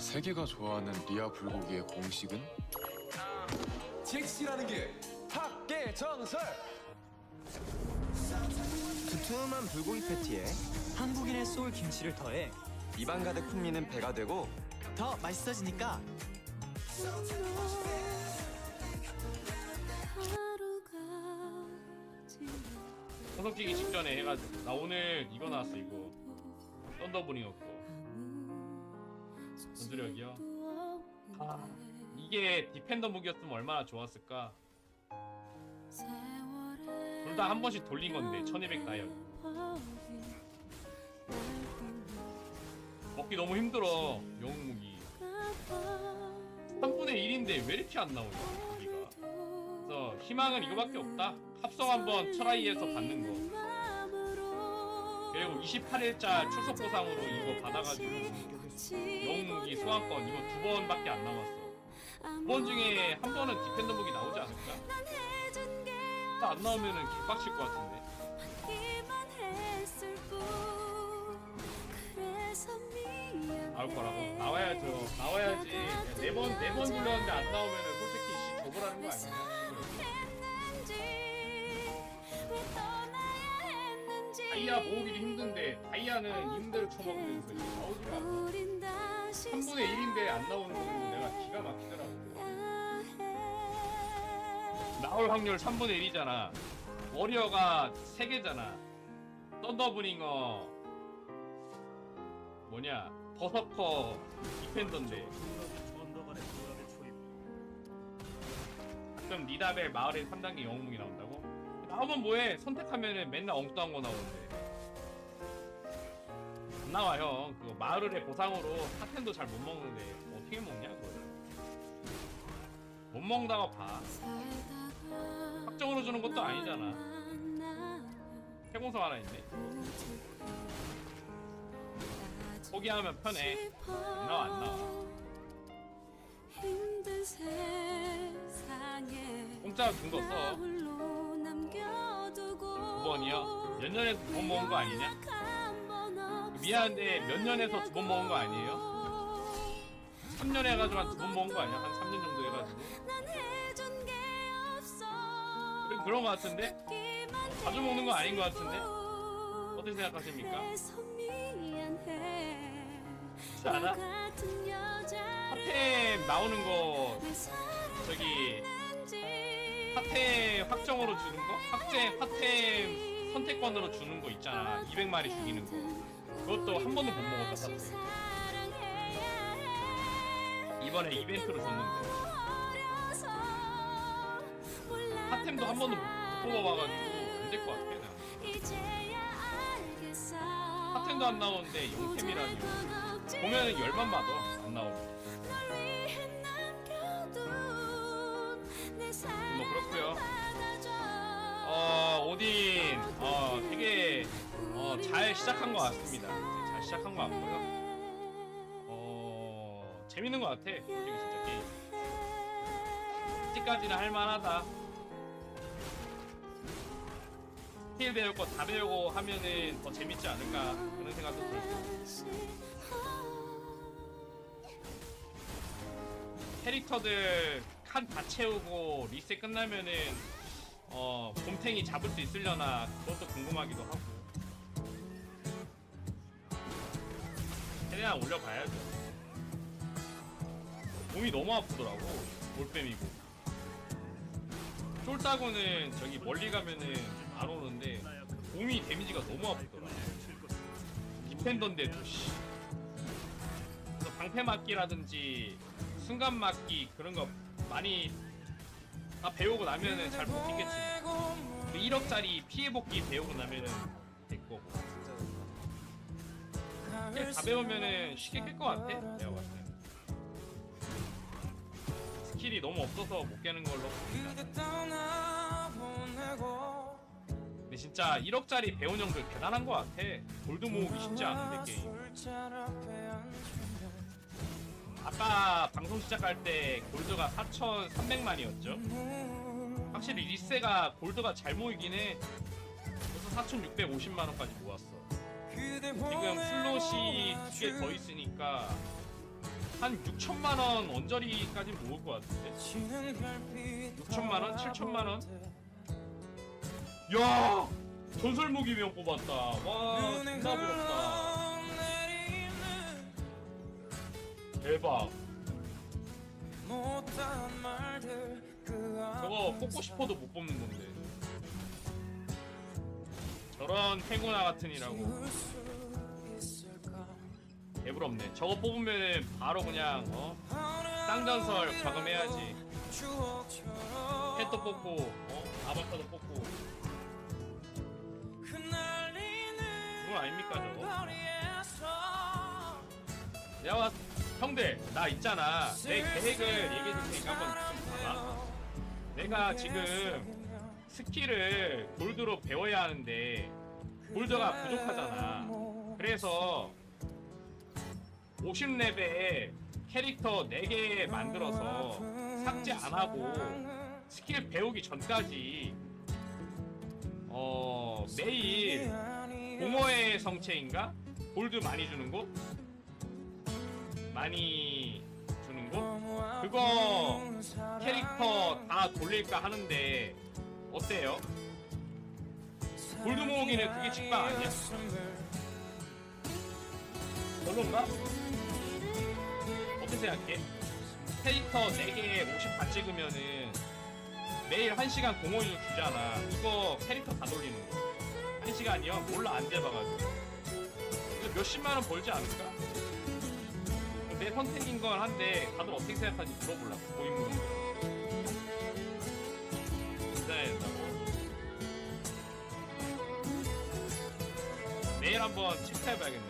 세계가 좋아하는 리아 불고기의 공식은? 잭시라는 게 학계 정설! 두툼한 불고기 패티에 한국인의 소울 김치를 더해 입안 가득 풍미는 배가 되고 더 맛있어지니까. 소속 뛰기 직전에 해가지고. 나 오늘 이거 나왔어 이거. 썬더브링 거 전투력이요? 아 이게 디펜더 무기였으면 얼마나 좋았을까? 둘 다 한 번씩 돌린 건데 1200 다이어 먹기 너무 힘들어 영웅 무기. 3분의 1인데 왜 이렇게 안 나오냐 그래서 희망은 이거밖에 없다. 합성 한번 트라이에서 받는 거. 그리고 28일자 출석 보상으로 이거 받아가지고 영웅무기 소환권 이거 두 번밖에 안 남았어. 두 번 중에 한 번은 디펜더 무기 나오지 않을까? 안 나오면은 개빡칠 것 같은데. 나올 거라고? 나와야죠. 나와야지. 네번 네 번 불렀는데 안 나오면은 솔직히 씨 줘보라는 거 아니냐 다이아 모으기도 힘든데 다이아는 임대로 쳐먹는 거지. 나오지가 3분의 1인데 안 나오는 거 보고 내가 기가 막히더라고. 나올 확률 3분의 1이잖아. 워리어가 3개잖아. 썬더브링어. 뭐냐? 버서커 디펜더인데. 가끔 니다벨 마을의 3단계 영웅무기 나온다 고? 나오면 뭐해 선택하면은 맨날 엉뚱한 거 나오는데 안 나와 형 그거 마을의 보상으로 사텐도 잘 못 먹는데 어떻게 먹냐 그거를 못 먹다가 봐 확정으로 주는 것도 아니잖아. 해공성 하나 있네. 포기하면 편해. 안 나와 안 나와. 공짜로 준거 써. 9번이요? 몇 년에서 두 번 먹은 거 아니냐? 미안한데 몇 년에서 두 번 먹은 거 아니에요? 3년 해가지고 한 두 번 먹은 거 아니야? 한 3년 정도 해가지고 그래, 그런 거 같은데? 자주 먹는 거 아닌 거 같은데? 어떻게 생각하십니까? 그렇지 않아? 핫템 나오는 거 저기 핫템 확정으로 주는 거? 핫템 핫템 선택권으로 주는 거 있잖아. 200마리 죽이는 거. 그것도 한 번도 못 먹었다 해 이번에 이벤트로 줬는데. 핫템도 한 번도 못 뽑아봐가지고 안 될 것 같아 나 핫템도 안 나오는데 영템이라니. 보면은 열만 받아 안 나오면 어, 잘 시작한 것 같습니다. 네, 잘 시작한 것 같고요. 어 재밌는 것 같아 솔직히 진짜 게임 아직까지는 할만하다. 스킬 거다 배우고 하면은 더 재밌지 않을까 그런 생각도 들고 캐릭터들 칸 다 채우고 리셋 끝나면은 어 곰탱이 잡을 수 있으려나 그것도 궁금하기도 하고 최대한 올려봐야죠. 몸이 너무 아프더라고 올빼미고. 쫄따구는 저기 멀리 가면은 안 오는데 몸이 데미지가 너무 아프더라 디펜더인데도 씨. 그래서 방패 맞기라든지 순간 맞기 그런 거 많이 다 배우고 나면은 잘 못하겠지. 1억짜리 피해 복귀 배우고 나면은 될 거고 스킬 다 배우면은 쉽게 깰 것 같아. 내가 봤을 때 스킬이 너무 없어서 못 깨는 걸로 근데 진짜 1억짜리 배운 형들 대단한 것 같아. 골드 모으기 쉽지 않은데 게임. 아까 방송 시작할 때 골드가 4,300만이었죠? 확실히 리세가 골드가 잘 모이긴 해. 벌써 4,650만원까지 모았어 지금 슬롯이 두 개 더 있으니까 한 6천만 원 언저리까지 모을 것 같은데? 6천만 원? 7천만 원? 야! 전설 무기명 뽑았다. 와 존나 부럽다. 대박. 저거 뽑고 싶어도 못 뽑는 건데 저런 행운아 같으니라고. 개부럽네. 저거 뽑으면 바로 그냥 어? 쌍전설 과금해야지. 펫도 뽑고 어? 아바타도 뽑고. 그건 아닙니까 저거? 내가 봤- 형들 나 있잖아. 내 계획을 얘기해줄 테니까 한번 좀 봐봐. 내가 지금 스킬을 골드로 배워야 하는데 골드가 부족하잖아 그래서 50레벨 캐릭터 4개 만들어서 삭제 안 하고 스킬 배우기 전까지 어 매일 공허의 성체인가? 골드 많이 주는 곳? 많이 주는 곳? 그거 캐릭터 다 돌릴까 하는데 어때요? 골드 모으기는 그게 직방 아니야? 별론가? 어떻게 생각해? 캐릭터 4개에 50다 찍으면은 매일 1시간 공허유 주잖아 이거 캐릭터 다 돌리는 거 1시간이요? 몰라 안 돼봐가지고 몇십만원 벌지 않을까? 내 선택인 건 한데 다들 어떻게 생각하는지 물어보려고 고인물인데 내일 한번 체크해봐야겠네